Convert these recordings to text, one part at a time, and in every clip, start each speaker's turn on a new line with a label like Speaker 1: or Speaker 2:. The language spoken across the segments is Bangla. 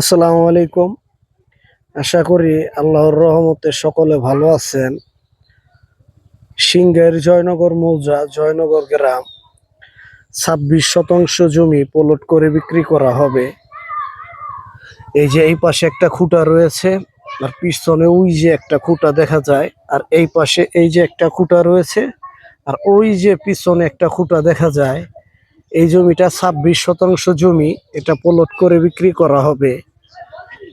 Speaker 1: আসসালামু আলাইকুম। আশা করি আল্লাহর রহমতে সকলে ভালো আছেন। সিংহের জয়নগর মৌজা, জয়নগর গ্রাম, ছাব্বিশ শতাংশ জমি পলট করে বিক্রি করা হবে। এই যে এই পাশে একটা খুঁটা রয়েছে, আর পিছনে ওই যে একটা খুঁটা দেখা যায়, আর এই পাশে এই যে একটা খুঁটা রয়েছে, আর ওই যে পিছনে একটা খুঁটা দেখা যায় এই জমিটা ছাব্বিশ শতাংশ জমি এটা পলট করে বিক্রি করা হবে।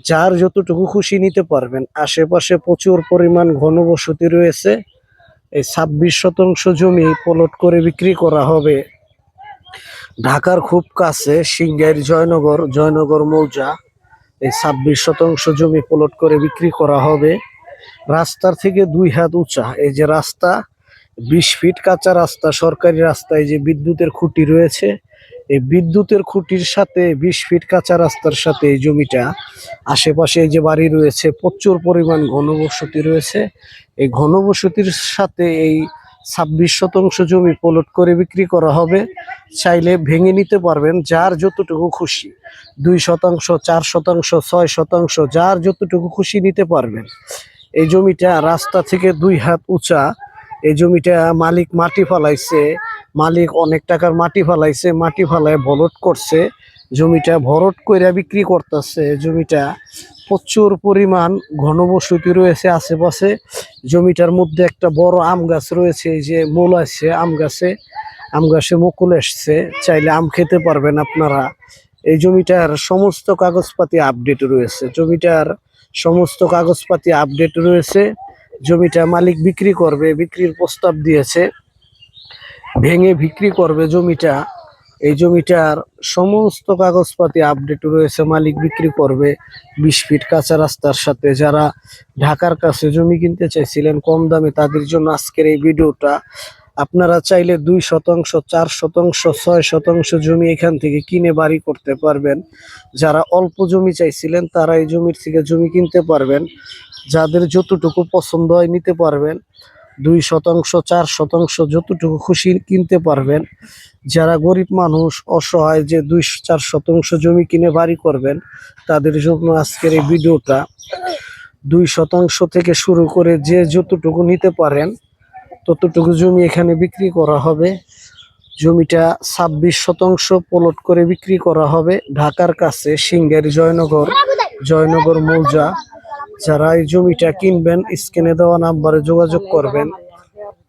Speaker 1: যার যতটুকু খুশি নিতে পারবেন। আশেপাশে প্রচুর পরিমাণ ঘনবসতি রয়েছে। এই ছাব্বিশ শতাংশ জমি পলট করে বিক্রি করা হবে। ঢাকার খুব কাছে সিংগাইর জয়নগর জয়নগর মৌজা, এই ছাব্বিশ শতাংশ জমি পলট করে বিক্রি করা হবে। রাস্তার থেকে দুই হাত উঁচা। এই যে রাস্তা বিশ ফিট কাঁচা রাস্তা, সরকারি রাস্তায় যে বিদ্যুতের খুঁটি রয়েছে, এই বিদ্যুতের খুঁটির সাথে, বিশ ফিট কাঁচা রাস্তার সাথে এই জমিটা, আশেপাশে যে বাড়ি রয়েছে, প্রচুর পরিমাণ ঘনবসতি রয়েছে। এই ঘনবসতির সাথে এই ছাব্বিশ শতাংশ জমি পলট করে বিক্রি করা হবে। চাইলে ভেঙে নিতে পারবেন যার যতটুকু খুশি। দুই শতাংশ, চার শতাংশ, ছয় শতাংশ, যার যতটুকু খুশি নিতে পারবেন। এই জমিটা রাস্তা থেকে দুই হাত উঁচা এই জমিটা মালিক মাটি ফালাইছে, মালিক অনেক টাকার মাটি ফালাইছে, মাটি ফালায় ভরট করছে, জমিটা ভরট কইরা বিক্রি করতেছে, জমিটা প্রচুর পরিমাণ ঘনবসতি রয়েছে আশেপাশে, জমিটার মধ্যে একটা বড় আম গাছ রয়েছে যে মূল আছে আম গাছে আম গাছে মুকুল এসছে, চাইলে আম খেতে পারবেন আপনারা। এই জমিটার সমস্ত কাগজপাতি আপডেট রয়েছে, জমিটার সমস্ত কাগজপাতি আপডেট রয়েছে। জমিটা মালিক বিক্রি করবে, বিক্রির প্রস্তাব দিয়েছে। ভেঙে বিক্রি করবে জমিটা। এই জমিটার সমস্ত কাগজপাতি আপডেট রয়েছে, মালিক বিক্রি করবে। বিশ ফিট কাঁচা রাস্তার সাথে যারা ঢাকার কাছে জমি কিনতে চাইছিলেন কম দামে, তাদের জন্য আজকের এই ভিডিওটা আপনারা চাইলে দুই শতাংশ, চার শতাংশ, ছয় শতাংশ জমি এখান থেকে কিনে বাড়ি করতে পারবেন। যারা অল্প জমি চাইছিলেন, তারা এই জমির থেকে জমি কিনতে পারবেন। যাদের যতটুকু পছন্দ হয় নিতে পারবেন। দুই শতাংশ, চার শতাংশ যতটুকু খুশি কিনতে পারবেন। যারা গরিব মানুষ, অসহায়, যে দুই, চার শতাংশ জমি কিনে বাড়ি করবেন, তাদের জন্য আজকের এই ভিডিওটা দুই শতাংশ থেকে শুরু করে যে যতটুকু নিতে পারেন ততটুকু জমি এখানে বিক্রি করা হবে। জমিটা ছাব্বিশ শতাংশ পলট করে বিক্রি করা হবে। ঢাকার কাছে সিংহের জয়নগর জয়নগর মৌজা। যারা এই জমিটা কিনবেন, স্ক্রিনে দেওয়া নাম্বারে যোগাযোগ করবেন।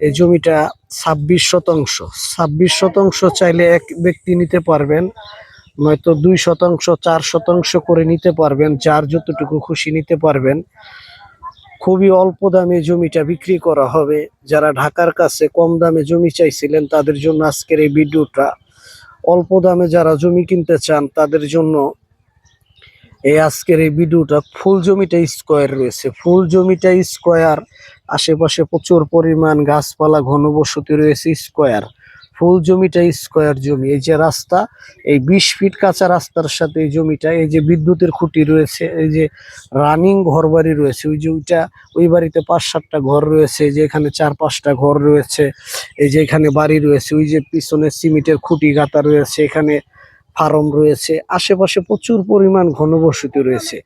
Speaker 1: এই জমিটা ছাব্বিশ শতাংশ। ছাব্বিশ শতাংশ চাইলে এক ব্যক্তি নিতে পারবেন, নয়তো দুই শতাংশ, চার শতাংশ করে নিতে পারবেন। যার যতটুকু খুশি নিতে পারবেন। খুবই অল্প দামে জমিটা বিক্রি করা হবে। যারা ঢাকার কাছে কম দামে জমি চাইছিলেন, তাদের জন্য আজকের এই ভিডিওটা। অল্প দামে যারা জমি কিনতে চান, তাদের জন্য এই আজকের এই ভিডিওটা ফুল জমিটা স্কোয়ার রয়েছে। ফুল জমিটা স্কোয়ার, আশেপাশে প্রচুর পরিমাণ গাছপালা ঘনবসতি রয়েছে স্কোয়ার। ফুল জমিটা স্কোয়ার জমি, এই যে রাস্তা, এই বিশ ফিট কাঁচা রাস্তার সাথে এই জমিটা, এই যে বিদ্যুতের খুঁটি রয়েছে, এই যে রানিং ঘর বাড়ি রয়েছে, ওই যে ওইটা, ওই বাড়িতে পাঁচ সাতটা ঘর রয়েছে যে এখানে চার পাঁচটা ঘর রয়েছে, এই যে এখানে বাড়ি রয়েছে, ওই যে পিছনে সিমেন্টের খুঁটি গাঁথা রয়েছে, এখানে ফার্ম রয়েছে, আশেপাশে প্রচুর পরিমাণ ঘনবসতি রয়েছে।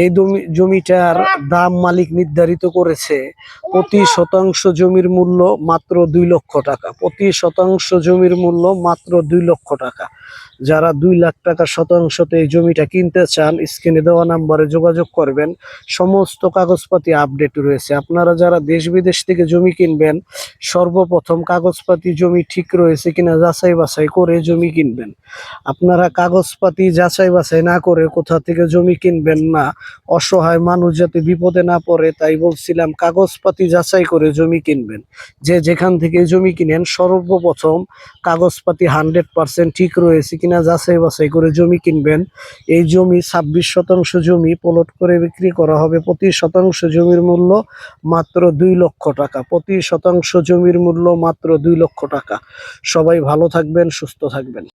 Speaker 1: এই জমি, জমিটার দাম মালিক নির্ধারিত করেছে, প্রতি শতাংশ জমির মূল্য মাত্র দুই লক্ষ টাকা, প্রতি শতাংশ জমির মূল্য মাত্র দুই লক্ষ টাকা। যারা দুই লাখ টাকা শতাংশতে এই জমিটা কিনতে চান, স্ক্রিনে দেওয়া নাম্বারে যোগাযোগ করবেন। সমস্ত কাগজপাতি আপডেট রয়েছে। আপনারা যারা দেশ বিদেশ থেকে জমি কিনবেন, সর্বপ্রথম কাগজপাতি জমি ঠিক রয়েছে কিনা যাচাই বাছাই করে জমি কিনবেন। আপনারা কাগজপাতি যাচাই বাছাই না করে কোথা থেকে জমি কিনবেন না, অসহায় মানুষ যাতে বিপদে না পড়ে, তাই বলছিলাম কাগজপাতি যাচাই করে জমি কিনবেন। যে যেখান থেকে জমি কিনেন, সর্বপ্রথম কাগজপাতি হান্ড্রেড পার্সেন্ট ঠিক রয়েছে কিনা যাচাই বাছাই করে জমি কিনবেন। এই জমি ছাব্বিশ শতাংশ জমি পলট করে বিক্রি করা হবে। প্রতি শতাংশ জমির মূল্য মাত্র দুই লক্ষ টাকা। প্রতি শতাংশ জমির মূল্য মাত্র দুই লক্ষ টাকা। সবাই ভালো থাকবেন, সুস্থ থাকবেন।